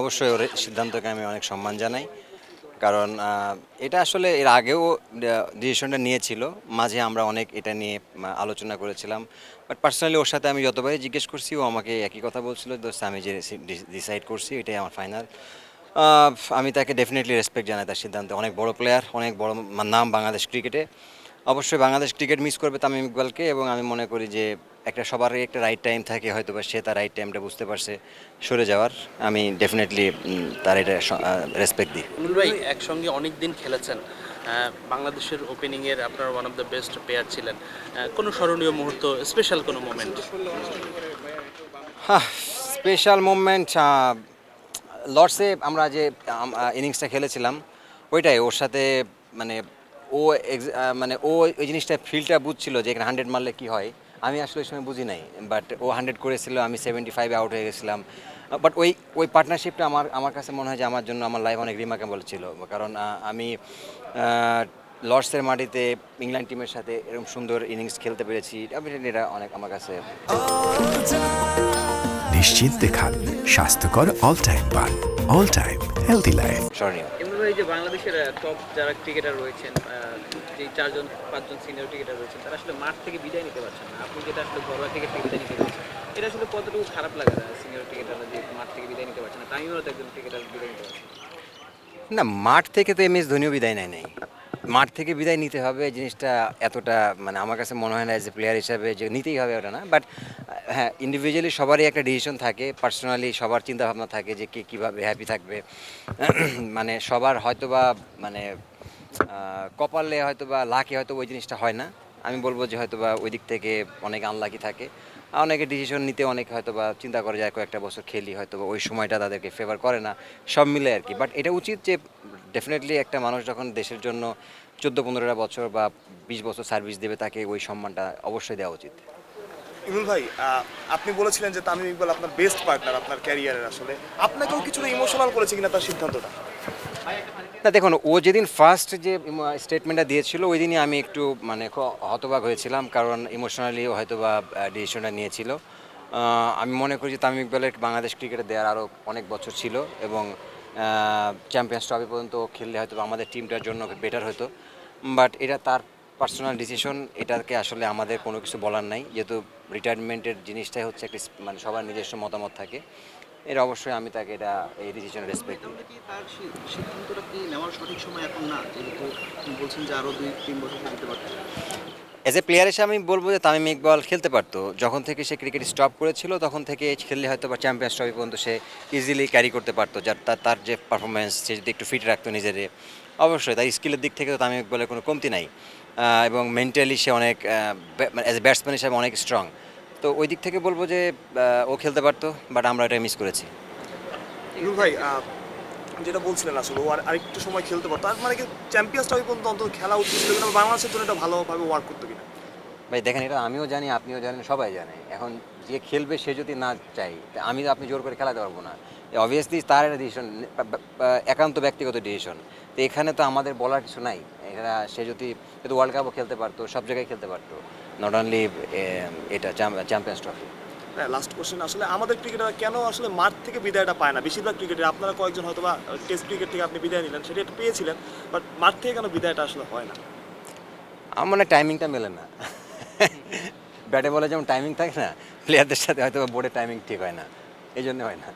অবশ্যই ওর সিদ্ধান্তকে আমি অনেক সম্মান জানাই। কারণ এটা আসলে এর আগেও ডিসিশনটা নিয়েছিল। মাঝে আমরা অনেক এটা নিয়ে আলোচনা করেছিলাম। বাট পার্সোনালি ওর সাথে আমি যতবারই জিজ্ঞেস করছি, ও আমাকে একই কথা বলছিল, দোস্ত, আমি যে ডিসাইড করছি, এটাই আমার ফাইনাল আমি তাকে ডেফিনেটলি রেসপেক্ট জানাই তার সিদ্ধান্তে। অনেক বড় প্লেয়ার অনেক বড়, নাম বাংলাদেশ ক্রিকেটে অবশ্যই বাংলাদেশ ক্রিকেট মিস করবে তামিম ইকবালকে এবং আমি মনে করি যে একটা সবারই একটা রাইট টাইম থাকে হয়তো বা সে তার রাইট টাইমটা বুঝতে পারছে সরে যাওয়ার। আমি ডেফিনেটলি তার এটা রেসপেক্ট দিই। ভাই একসঙ্গে অনেক দিন খেলেছেন বাংলাদেশের ওপেনিংয়ের আপনার one of the best player ছিলেন। কোনো স্মরণীয় মুহূর্ত স্পেশাল কোনো মোমেন্ট হ্যাঁ স্পেশাল মুভমেন্ট লর্ডসে আমরা যে ইনিংসটা খেলেছিলাম ওইটাই। ওর সাথে মানে ও মানে ও ওই জিনিসটা ফিলটা বুঝছিল যে এখানে হান্ড্রেড মারলে কী হয়? আমি আসলে ওই সময় বুঝি নাই বাট ও হান্ড্রেড করেছিল, আমি সেভেন্টি ফাইভে আউট হয়ে গেছিলাম। বাট ওই ওই পার্টনারশিপটা আমার আমার কাছে মনে হয় যে আমার জন্য আমার লাইফ অনেক রিমার্কেবল ছিল, কারণ আমি লর্ডসের মাটিতে ইংল্যান্ড টিমের সাথে এরকম সুন্দর ইনিংস খেলতে পেরেছি। এটা অনেক আমার কাছে নিশ্চিন্তে খান, স্বাস্থ্যকর অল টাইম পান অল টাইম হেলদি লাইফ স্মরণীয় এমনি যে বাংলাদেশের টপ যারা ক্রিকেটার রয়েছেন যে চারজন পাঁচজন সিনিয়র ক্রিকেটার রয়েছেন তারা আসলে মাঠ থেকে বিদায় নিতে পারছেন না। আপনি যেটা আসলে ঘরোয়া ক্রিকেট থেকে বিদায় নিতে পারছেন এটা আসলে কতটুকু খারাপ লাগে সিনিয়র ক্রিকেটাররা যে মাঠ থেকে বিদায় নিতে পারছেন না? টাইমও তো একজন ক্রিকেটার বিদায় নিতে পারছেন না মাঠ থেকে তো এম এস ধোনিও বিদায় নেয় নাই। মাঠ থেকে বিদায় নিতে হবে জিনিসটা এতটা মানে আমার কাছে মনে হয় না এজ এ প্লেয়ার হিসাবে যে নিতেই হবে ওটা না বাট হ্যাঁ ইন্ডিভিজুয়ালি সবারই একটা ডিসিশন থাকে পার্সোনালি সবার চিন্তাভাবনা থাকে যে কে কীভাবে হ্যাপি থাকবে। মানে সবার হয়তো বা মানে কপালে হয়তো বা লাকে হয়তো ওই জিনিসটা হয় না। আমি বলব যে হয়তো বা ওই দিক থেকে অনেক আনলাকি থাকে। অনেকে ডিসিশন নিতে অনেক হয়তো বা চিন্তা করে যায় কয়েকটা বছর খেলি হয়তো বা ওই সময়টা তাদেরকে ফেভার করে না, সব মিলে আর কি। বাট এটা উচিত যে ডেফিনেটলি একটা মানুষ যখন দেশের জন্য চোদ্দ পনেরোটা বছর বা বিশ বছর সার্ভিস দেবে, তাকে ওই সম্মানটা অবশ্যই দেওয়া উচিত। ইমরুল ভাই আপনি বলেছিলেন যে তামিম ইকবাল আপনার বেস্ট পার্টনার আপনার ক্যারিয়ারের আসলে। আপনাকেও কিছুটা ইমোশনাল করেছে কিনা তার সিদ্ধান্তটা? না, দেখুন, ও যেদিন ফার্স্ট যে স্টেটমেন্টটা দিয়েছিল ওই দিনই আমি একটু মানে হতবাক হয়েছিলাম, কারণ ইমোশনালি হয়তো বা ডিসিশনটা নিয়েছিল। আমি মনে করি যে, তামিম ইকবালের বাংলাদেশ ক্রিকেটে দেওয়ার আরও অনেক বছর ছিল এবং চ্যাম্পিয়ন্স ট্রফি পর্যন্ত খেললে হয়তো আমাদের টিমটার জন্য বেটার হতো। বাট এটা তার পার্সোনাল ডিসিশন এটাকে আসলে আমাদের কোনো কিছু বলার নাই। যেহেতু রিটায়ারমেন্টের জিনিসটাই হচ্ছে একটা মানে সবার নিজস্ব মতামত থাকে। এটা অবশ্যই আমি তাকে এটা এই ডিসিশন রেসপেক্ট দিই। কি তার সিদ্ধান্তটা কি নেওয়ার সঠিক সময় এখন না? যেহেতু বলছেন যে আরও দুই তিন বছর পারতেন অ্যাজ এ প্লেয়ার হিসেবে আমি বলব যে তামিম ইকবাল খেলতে পারতো। যখন থেকে সে ক্রিকেট স্টপ করেছিল তখন থেকে খেললে হয়তো বা চ্যাম্পিয়ন্স ট্রফি পর্যন্ত সে ইজিলি ক্যারি করতে পারতো। যার তার তার যে পারফরমেন্স সে যদি একটু ফিট রাখতো নিজেরে অবশ্যই তার স্কিলের দিক থেকে তো তামিম ইকবালের কোনো কমতি নাই। এবং মেন্টালি সে অনেক অ্যাজ এ ব্যাটসম্যান হিসেবে অনেক স্ট্রং তো ওই দিক থেকে বলব যে ও খেলতে পারতো বাট আমরা এটা মিস করেছি। ইমরুল ভাই যেটা বলছিলেন আসলে ও আর আরেকটু সময় খেলতে পারতো। তার মানে কি চ্যাম্পিয়ন্স ট্রফি পর্যন্ত অন্তত খেলা উচিত ছিল কিনা বাংলাদেশের জন্য এটা ভালোভাবে ওয়ার্ক করতো কিনা? ভাই দেখেন এটা আমিও জানি আপনিও জানেন সবাই জানে। এখন যে খেলবে সে যদি না চাই আমি তো আপনি জোর করে খেলাতে পারব না। অবভিয়াসলি তার একটা ডিসিশন একান্ত ব্যক্তিগত ডিসিশন তো এখানে তো আমাদের বলার কিছু নাই। এখানে সে যদি কিন্তু ওয়ার্ল্ড কাপও খেলতে পারতো সব জায়গায় খেলতে পারতো নট অনলি এটা চ্যাম্পিয়ন্স ট্রফি লাস্ট কোশ্চেন আসলে আমাদের ক্রিকেটার কেন আসলে মাঠ থেকে বিদায়টা পায় না? বেশিরভাগ ক্রিকেটার আপনারা কয়েকজন হয়তো বা টেস্ট ক্রিকেট থেকে আপনি বিদায় নিলেন সেটা একটু পেয়েছিলেন বাট মাঠ থেকে কেন বিদায়টা আসলে হয় না? আমার মনে টাইমিংটা মেলে না। ব্যাটে বলে যেমন টাইমিং থাকে না প্লেয়ারদের সাথে হয়তো বোর্ডের টাইমিং ঠিক হয় না এই জন্য হয় না।